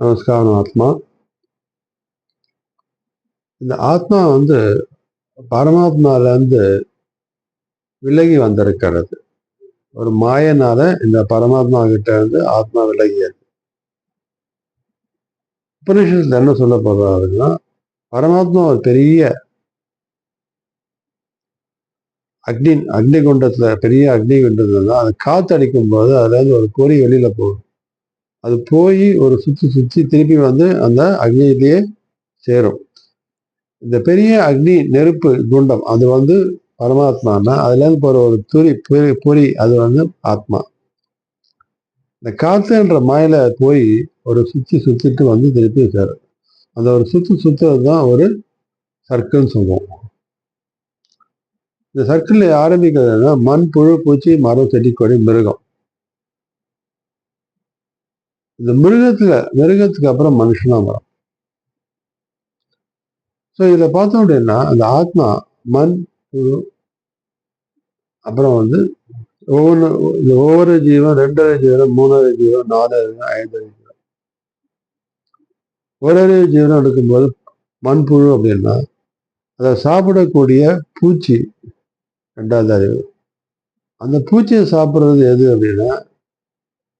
நமஸ்காரம் ஆத்மா. இந்த ஆத்மா வந்து பரமாத்மாலேருந்து விலகி வந்திருக்கிறது. ஒரு மாயனால இந்த பரமாத்மா கிட்ட இருந்து ஆத்மா விலகியது. உபனிஷத்துல என்ன சொல்ல போறாருன்னா பரமாத்மா ஒரு பெரிய அக்னி அக்னி குண்டத்துல பெரிய அக்னி குண்டத்துல அது காத்தடிக்கும் போது அதுல இருந்து ஒரு பொறி வெளியில போகும் அது போய் ஒரு சுற்றி சுற்றி திருப்பி வந்து அந்த அக்னியிலேயே சேரும். இந்த பெரிய அக்னி நெருப்பு குண்டம் அது வந்து பரமாத்மானா அதுலேருந்து போகிற ஒரு துரி பொறி பொறி அது வந்து ஆத்மா. இந்த காற்றுன்ற மாயில போய் ஒரு சுற்றி சுற்றிட்டு வந்து திருப்பி சேரும். அந்த ஒரு சுற்று சுற்றுறது தான் ஒரு சர்க்கிள்னு சொல்லுவோம். இந்த சர்க்கிள் ஆரம்பிக்கிறதுனா மண் புழு பூச்சி மரம் செடி கொடி மிருகம். இந்த மிருகத்துல மிருகத்துக்கு அப்புறம் மனுஷனா வரும். ஸோ இதில் பார்த்தோம் அப்படின்னா அந்த ஆத்மா மண் புழு அப்புறம் வந்து ஒவ்வொன்று இந்த ஒவ்வொரு ஜீவன் ரெண்டரை ஜீவனம் மூணரை ஜீவன் நாலரை ஐந்தரை ஜீவன் ஒரு ஜீவனம் எடுக்கும்போது மண்புழு அப்படின்னா அதை சாப்பிடக்கூடிய பூச்சி ரெண்டாவது அறிவு. அந்த பூச்சியை சாப்பிட்றது எது அப்படின்னா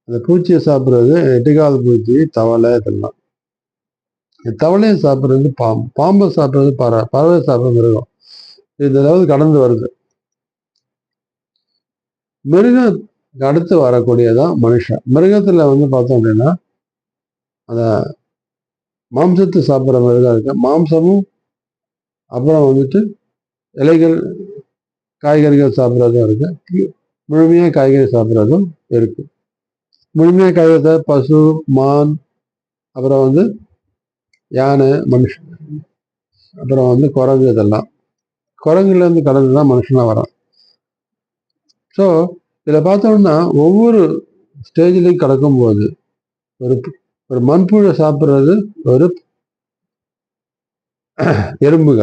அந்த பூச்சியை சாப்பிட்றது எட்டுக்கால் பூச்சி தவளை இதெல்லாம். தவளையை சாப்பிட்றது பாம்பு பாம்பை சாப்பிட்றது பறவை பறவை சாப்பிட்ற மிருகம். இதெல்லாம் கடந்து வருது. மிருகம் அடுத்து வரக்கூடியதான் மனுஷன். மிருகத்தில் வந்து பார்த்தோம் அப்படின்னா அந்த மாம்சத்தை சாப்பிட்ற மிருகம் இருக்கு. மாம்சமும் அப்புறம் வந்துட்டு இலைகள் காய்கறிகள் சாப்பிட்றதும் இருக்குது முழுமையாக காய்கறி சாப்பிட்றதும் இருக்குது முழுமையாக காய்கறி பசு மான் அப்புறம் வந்து யானை மனுஷன். அப்புறம் வந்து குரங்கு இதெல்லாம். குரங்குலேருந்து கடந்து தான் மனுஷனாக வரான். ஸோ இதில் பார்த்தோம்னா ஒவ்வொரு ஸ்டேஜ்லையும் கடக்கும்போது ஒரு ஒரு மண்புழை சாப்பிட்றது ஒரு எறும்புக.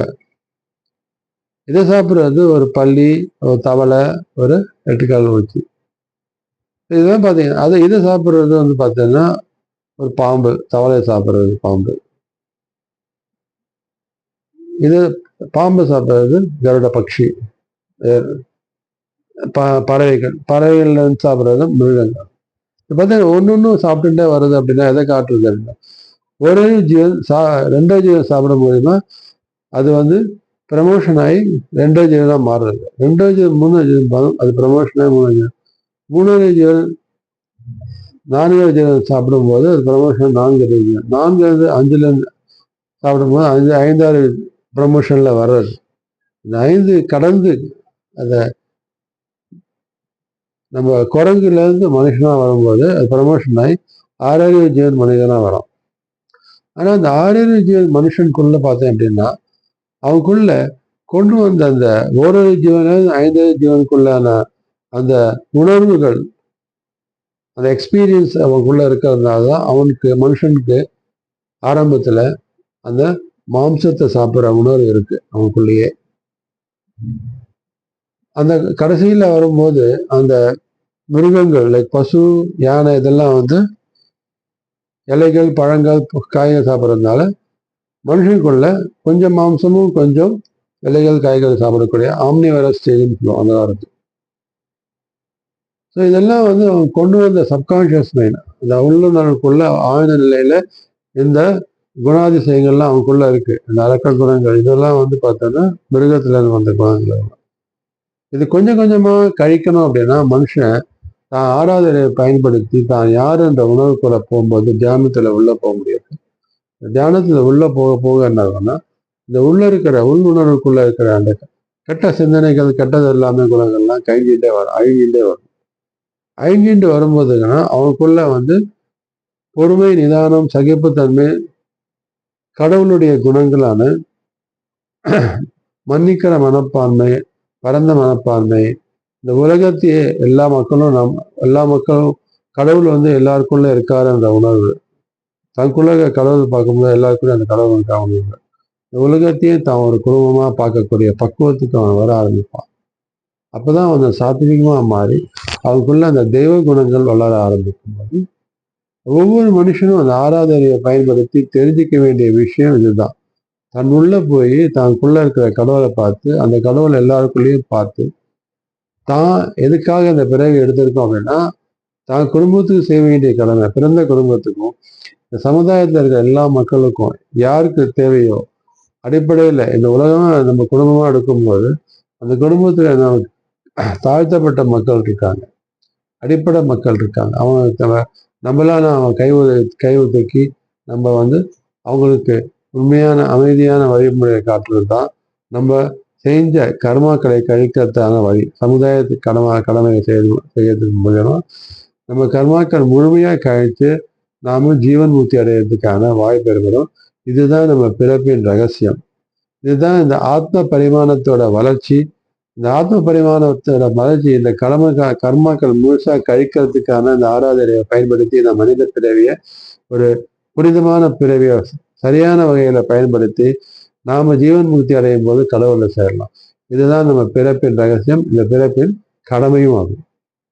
இதை சாப்பிட்றது ஒரு பள்ளி ஒரு தவளை ஒரு எட்டுக்கால் ஊற்றி இதுதான் பார்த்தீங்கன்னா அதை இதை சாப்பிட்றது வந்து பார்த்தீங்கன்னா ஒரு பாம்பு தவளையை சாப்பிட்றது பாம்பு. இது பாம்பு சாப்பிட்றது கருட பட்சி. ப பறவைகள் பறவைகள்ல இருந்து சாப்பிட்றது மிருகங்கள். பார்த்தீங்கன்னா ஒன்று ஒன்று சாப்பிட்டுட்டே வருது அப்படின்னா எதை காட்டுறது அப்படின்னா ஒரே ஜீவன் சா ரெண்டோ ஜீவன் சாப்பிட முடியுமா அது வந்து ப்ரமோஷன் ஆகி ரெண்டோ ஜீவனாக மாறுறது. ரெண்டோ ஜீவன் மூணு ஜீவன் அது ப்ரமோஷனாக ஆகி ஜீவன். மூணாவது ஜீவன் நான்காவது ஜீவன் சாப்பிடும்போது அது ப்ரமோஷன் நான்கு ஜீவன் நான்கு அஞ்சுலேருந்து சாப்பிடும்போது அஞ்சு ஐந்தாறு ப்ரமோஷனில் வர்றது. இந்த ஐந்து கடந்து அதை நம்ம குரங்குலேருந்து மனுஷனாக வரும்போது அது ப்ரமோஷன் ஆகி ஆறறிவு ஜீவன் மனிதனாக வரும். ஆனால் அந்த ஆறறிவு ஜீவன் மனுஷனுக்குள்ள பார்த்தேன் அப்படின்னா அவனுக்குள்ள கொண்டு வந்த அந்த ஓரறிவு ஜீவன ஐந்தறிவு ஜீவனுக்குள்ளான அந்த உணர்வுகள் அந்த எக்ஸ்பீரியன்ஸ் அவனுக்குள்ளே இருக்கிறதுனால தான் அவனுக்கு மனுஷனுக்கு ஆரம்பத்தில் அந்த மாம்சத்தை சாப்பிட்ற உணர்வு இருக்குது அவனுக்குள்ளேயே. அந்த கடைசியில் வரும்போது அந்த மிருகங்கள் லைக் பசு யானை இதெல்லாம் வந்து இலைகள் பழங்கள் காய்கள் சாப்பிட்றதுனால மனுஷனுக்குள்ள கொஞ்சம் மாம்சமும் கொஞ்சம் இலைகள் காய்கள் சாப்பிடக்கூடிய ஆம்னி வைரஸ் ஸ்டேஜ்னு சொல்லுவோம் அந்த காலத்து. ஸோ இதெல்லாம் வந்து அவன் கொண்டு வந்த சப்கான்ஷியஸ் மைண்ட் அந்த உள்ளுணர்வுக்குள்ள ஆழ்ந்த நிலையில இந்த குணாதிசயங்கள்லாம் அவனுக்குள்ள இருக்கு. இந்த அறக்க குணங்கள் இதெல்லாம் வந்து பார்த்தோன்னா மிருகத்துல இருந்து வந்த குணங்கள். இது கொஞ்சம் கொஞ்சமா கழிக்கணும் அப்படின்னா மனுஷன் தான் ஆராதனையை பயன்படுத்தி தான் யாருன்ற உணவுக்குள்ளே போகும்போது தியானத்துல உள்ள போக முடியாது. தியானத்துல உள்ள போக போக என்ன ஆகும்னா இந்த உள்ள இருக்கிற உள் உணர்வுக்குள்ள இருக்கிற அந்த கெட்ட சிந்தனைகள் கெட்டது எல்லாமே குணங்கள்லாம் கழிஞ்சிட்டே வரும் அழிஞ்சிட்டே வரும். அழிஞ்சிட்டு வரும்போதுன்னா அவனுக்குள்ள வந்து பொறுமை நிதானம் சகிப்புத்தன்மை கடவுளுடைய குணங்களான மன்னிக்கிற மனப்பான்மை பரந்த மனப்பான்மை இந்த உலகத்தையே எல்லா மக்களும் நம் எல்லா மக்களும் கடவுள் வந்து எல்லாருக்குள்ள இருக்காருன்ற உணர்வு. தனக்குள்ள கடவுள் பார்க்கும்போது எல்லாருக்குள்ள அந்த கடவுள் உணர்வு. இந்த உலகத்தையே தான் ஒரு குடும்பமாக பார்க்கக்கூடிய பக்குவத்துக்கு அவன் வர ஆரம்பிப்பான். அப்பதான் அவன் சாத்விகமாக மாறி அவருக்குள்ள அந்த தெய்வ குணங்கள் வளர ஆரம்பிக்கும் போது ஒவ்வொரு மனுஷனும் அந்த ஆராதனையை பயன்படுத்தி தெரிஞ்சுக்க வேண்டிய விஷயம் இதுதான். தன் உள்ள போய் தனக்குள்ள இருக்கிற கடவுளை பார்த்து அந்த கடவுளை எல்லாருக்குள்ளேயும் பார்த்து தான் எதுக்காக அந்த பிறவி எடுத்திருக்கோம் அப்படின்னா தான் குடும்பத்துக்கு செய்ய வேண்டிய கடமை பிறந்த குடும்பத்துக்கும் இந்த சமுதாயத்தில் இருக்கிற எல்லா மக்களுக்கும் யாருக்கு தேவையோ அடிப்படையில் இந்த உலகம் நம்ம குடும்பமாக எடுக்கும்போது அந்த குடும்பத்தில் நமக்கு தாழ்த்தப்பட்ட மக்கள் இருக்காங்க. அடிப்படை மக்கள் இருக்காங்க. அவங்க நம்மளால் நம்மளால கை உத- கை உதக்கி நம்ம வந்து அவங்களுக்கு உண்மையான அமைதியான வழிமுறையை காட்டுறது தான் நம்ம செஞ்ச கர்மாக்களை கழிக்கிறதுக்கான வழி. சமுதாயத்துக்கு கடமை கடமையை செய்ய செய்யறதுக்கு மூலமா நம்ம கர்மாக்கள் முழுமையாக கழித்து நாம ஜீவன் முக்தி அடையிறதுக்கான வாய்ப்பு ஏற்படும். இதுதான் நம்ம பிறப்பின் ரகசியம். இதுதான் இந்த ஆத்ம பரிமாணத்தோட வளர்ச்சி. இந்த ஆத்ம பரிமாணத்தோட மலர்ச்சி இந்த கடமைக்கா கர்மாக்கள் முழுசா கழிக்கிறதுக்கான இந்த ஆராதனையை பயன்படுத்தி இந்த மனித பிறவியை ஒரு புனிதமான பிறவியை சரியான வகையில பயன்படுத்தி நாம ஜீவன் முக்தி அடையும் போது கடவுளை சேரலாம். இதுதான் நம்ம பிறப்பின் ரகசியம். இந்த பிறப்பின் கடமையும் ஆகும்.